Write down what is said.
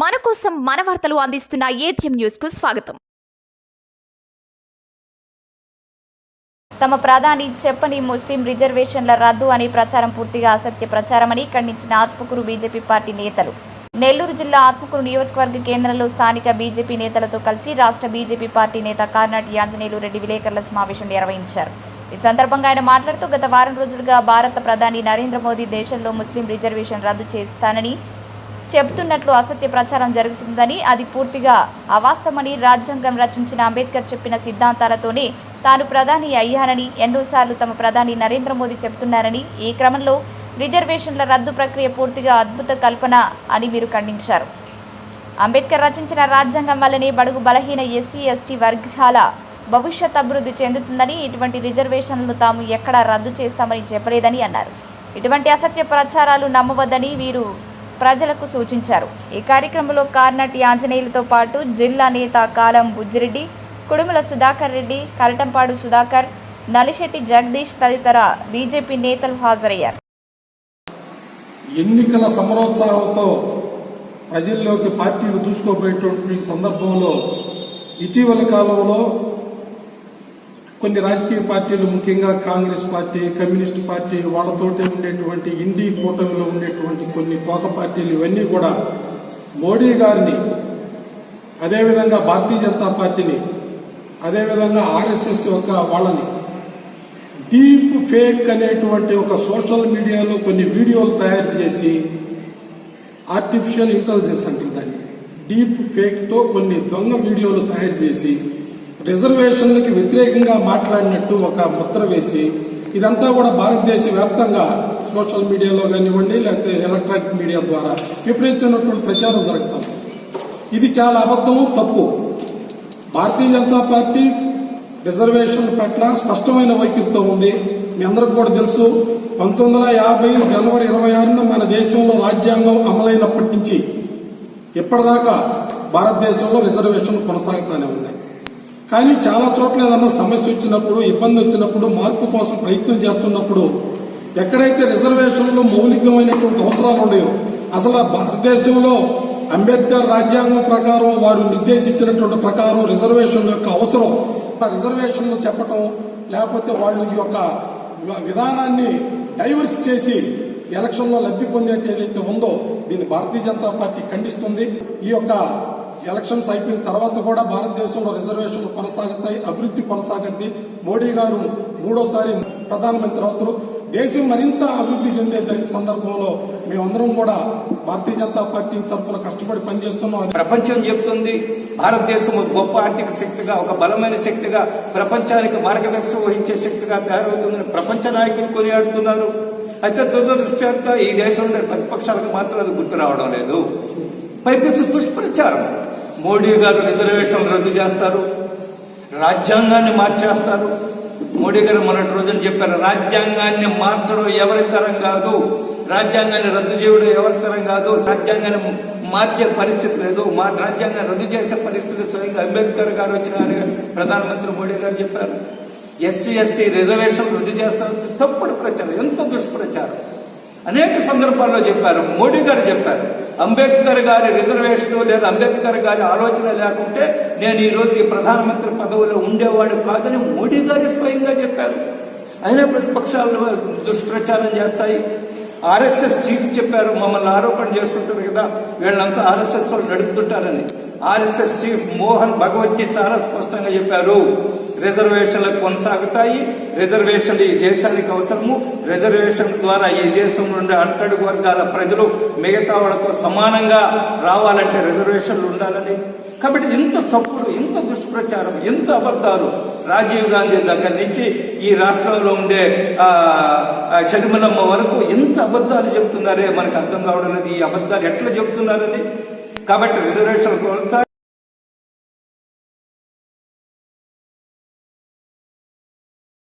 మన కోసం మన వార్తలు అందిస్తున్న ఏటీఎం న్యూస్కు స్వాగతం. తమ ప్రధాని చెప్పని ముస్లిం రిజర్వేషన్ల రద్దు అని ప్రచారం పూర్తిగా అసత్య ప్రచారమని ఖండించిన ఆత్మకూరు బీజేపీ పార్టీ నేతలు. నెల్లూరు జిల్లా ఆత్మకూరు నియోజకవర్గ కేంద్రంలో స్థానిక బీజేపీ నేతలతో కలిసి రాష్ట్ర బీజేపీ పార్టీ నేత కార్నాటి ఆంజనేయులు రెడ్డి విలేకరుల సమావేశం నిర్వహించారు. ఈ సందర్భంగా ఆయన మాట్లాడుతూ గత వారం రోజులుగా భారత ప్రధాని నరేంద్ర మోదీ దేశంలో ముస్లిం రిజర్వేషన్ రద్దు చేస్తానని చెబుతున్నట్లు అసత్య ప్రచారం జరుగుతుందని అది పూర్తిగా అవాస్తవమని రాజ్యాంగం రచించిన అంబేద్కర్ చెప్పిన సిద్ధాంతాలతోనే తాను ప్రధాని అయ్యానని ఎన్నోసార్లు తమ ప్రధాని నరేంద్ర మోదీ చెబుతున్నారని ఈ క్రమంలో రిజర్వేషన్ల రద్దు ప్రక్రియ పూర్తిగా అద్భుత కల్పన అని మీరు ఖండించారు. అంబేద్కర్ రచించిన రాజ్యాంగం వల్లనే బడుగు బలహీన ఎస్సీ ఎస్టీ వర్గాల భవిష్యత్ అభివృద్ధి చెందుతుందని ఇటువంటి రిజర్వేషన్లు తాము ఎక్కడా రద్దు చేస్తామని చెప్పలేదని అన్నారు. ఇటువంటి అసత్య ప్రచారాలు నమ్మవద్దని వీరు ప్రజలకు సూచించారు. ఈ కార్యక్రమంలో కార్నటి ఆంజనేయులతో పాటు జిల్లా నేత కాలం బుజ్జిరెడ్డి కుడుముల సుధాకర్ రెడ్డి కరటంపాడు సుధాకర్ నలిశెట్టి జగదీష్ తదితర బీజేపీ నేతలు హాజరయ్యారు. ఎన్నికల సమరోత్సాహంతో ప్రజల్లోకి పార్టీలు దూసుకోబోయేటువంటి సందర్భంలో ఇటీవలి కాలంలో కొన్ని రాజకీయ పార్టీలు ముఖ్యంగా కాంగ్రెస్ పార్టీ కమ్యూనిస్ట్ పార్టీ వాళ్ళతోటి ఉండేటువంటి ఇండి కూటమిలో ఉండేటువంటి కొన్ని తోక పార్టీలు ఇవన్నీ కూడా మోడీ గారిని అదేవిధంగా భారతీయ జనతా పార్టీని అదేవిధంగా ఆర్ఎస్ఎస్ యొక్క వాళ్ళని డీప్ ఫేక్ అనేటువంటి ఒక సోషల్ మీడియాలో కొన్ని వీడియోలు తయారు చేసి ఆర్టిఫిషియల్ ఇంటెలిజెన్స్ అంటారు దాన్ని. డీప్ ఫేక్తో కొన్ని దొంగ వీడియోలు తయారు చేసి రిజర్వేషన్లకి వ్యతిరేకంగా మాట్లాడినట్టు ఒక ముద్ర వేసి ఇదంతా కూడా భారతదేశ వ్యాప్తంగా సోషల్ మీడియాలో కానివ్వండి లేకపోతే ఎలక్ట్రానిక్ మీడియా ద్వారా విపరీతమైనటువంటి ప్రచారం జరుగుతాం. ఇది చాలా అబద్ధము తప్పు. భారతీయ జనతా పార్టీ రిజర్వేషన్ పట్ల స్పష్టమైన వైఖరితో ఉంది. మీ అందరికి కూడా తెలుసు పంతొమ్మిది వందల యాభై జనవరి ఇరవై ఆరున మన దేశంలో రాజ్యాంగం అమలైనప్పటి నుంచి ఇప్పటిదాకా భారతదేశంలో రిజర్వేషన్లు కొనసాగుతూనే ఉన్నాయి. కానీ చాలా చోట్ల ఏదన్నా సమస్య వచ్చినప్పుడు ఇబ్బంది వచ్చినప్పుడు మార్పు కోసం ప్రయత్నం చేస్తున్నప్పుడు ఎక్కడైతే రిజర్వేషన్లు మౌలికమైనటువంటి అవసరాలు ఉన్నాయో అసలు భారతదేశంలో అంబేద్కర్ రాజ్యాంగం ప్రకారం వారు నిర్దేశించినటువంటి ప్రకారం రిజర్వేషన్ యొక్క అవసరం. ఆ రిజర్వేషన్లు చెప్పటం లేకపోతే వాళ్ళు ఈ యొక్క విధానాన్ని డైవర్స్ చేసి ఎలక్షన్లో లబ్ధి పొందేటి ఏదైతే ఉందో దీన్ని భారతీయ జనతా పార్టీ ఖండిస్తుంది. ఈ యొక్క ఎలక్షన్స్ అయిపోయిన తర్వాత కూడా భారతదేశంలో రిజర్వేషన్లు కొనసాగుతాయి అభివృద్ధి కొనసాగుద్ది మోడీ గారు మూడోసారి ప్రధానమంత్రి అవుతారు దేశం మరింత అభివృద్ధి చెందే సందర్భంలో మేమందరం కూడా భారతీయ జనతా పార్టీ తరఫున కష్టపడి పనిచేస్తున్నాం. ప్రపంచం చెప్తుంది భారతదేశం గొప్ప ఆర్థిక శక్తిగా ఒక బలమైన శక్తిగా ప్రపంచానికి మార్గదర్శనం వహించే శక్తిగా తయారవుతుందని ప్రపంచ నాయకులు కొనియాడుతున్నారు. అయితే దురదృష్టంతో ఈ దేశంలో ప్రతిపక్షాలకు మాత్రం అది గుర్తు రావడం లేదు. పైపించు దుష్ప్రచారం. మోడీ గారు రిజర్వేషన్లు రద్దు చేస్తారు రాజ్యాంగాన్ని మార్చేస్తారు. మోడీ గారు మొన్నటి రోజున చెప్పారు రాజ్యాంగాన్ని మార్చడం ఎవరి తరం కాదు రాజ్యాంగాన్ని రద్దు చేయడం ఎవరి తరం కాదు రాజ్యాంగాన్ని మార్చే పరిస్థితి లేదు మా రాజ్యాంగాన్ని రద్దు చేసే పరిస్థితి స్వయంగా అంబేద్కర్ గారు వచ్చిన ప్రధానమంత్రి మోడీ గారు చెప్పారు. ఎస్సీ ఎస్టీ రిజర్వేషన్ రద్దు చేస్తారు తప్పుడు ప్రచారం ఎంత దుష్ప్రచారం. అనేక సందర్భాల్లో చెప్పారు. మోడీ గారు చెప్పారు. అంబేద్కర్ గారి రిజర్వేషన్ లేదా అంబేద్కర్ గారి ఆలోచన లేకుంటే నేను ఈరోజు ఈ ప్రధానమంత్రి పదవిలో ఉండేవాడు కాదని మోడీ గారి స్వయంగా చెప్పారు. అయినా ప్రతిపక్షాలు దుష్ప్రచారం చేస్తాయి. ఆర్ఎస్ఎస్ చీఫ్ చెప్పారు మమ్మల్ని ఆరోపణ చేస్తుంటారు కదా వీళ్ళంతా ఆర్ఎస్ఎస్ వాళ్ళు నడుపుతుంటారని. ఆర్ఎస్ఎస్ చీఫ్ మోహన్ భగవద్గీ చాలా స్పష్టంగా చెప్పారు. రిజర్వేషన్లు కొనసాగుతాయి. రిజర్వేషన్లు ఈ దేశానికి అవసరము. రిజర్వేషన్ ద్వారా ఈ దేశం నుండి అట్టడుగు వర్గాల ప్రజలు మిగతా వాళ్ళతో సమానంగా రావాలంటే రిజర్వేషన్లు ఉండాలని. కాబట్టి ఇంత తప్పుడు ఇంత దుష్ప్రచారం ఎంత అబద్ధాలు రాజీవ్ గాంధీ దగ్గర నుంచి ఈ రాష్ట్రంలో ఉండే ఆ, షర్మిలమ్మ వరకు ఎంత అబద్ధాలు చెప్తున్నారే? మనకు అర్థం కావడం లేదు. ఈ అబద్ధాలు ఎట్లా చెప్తున్నారని. కాబట్టి రిజర్వేషన్ కొనసాగి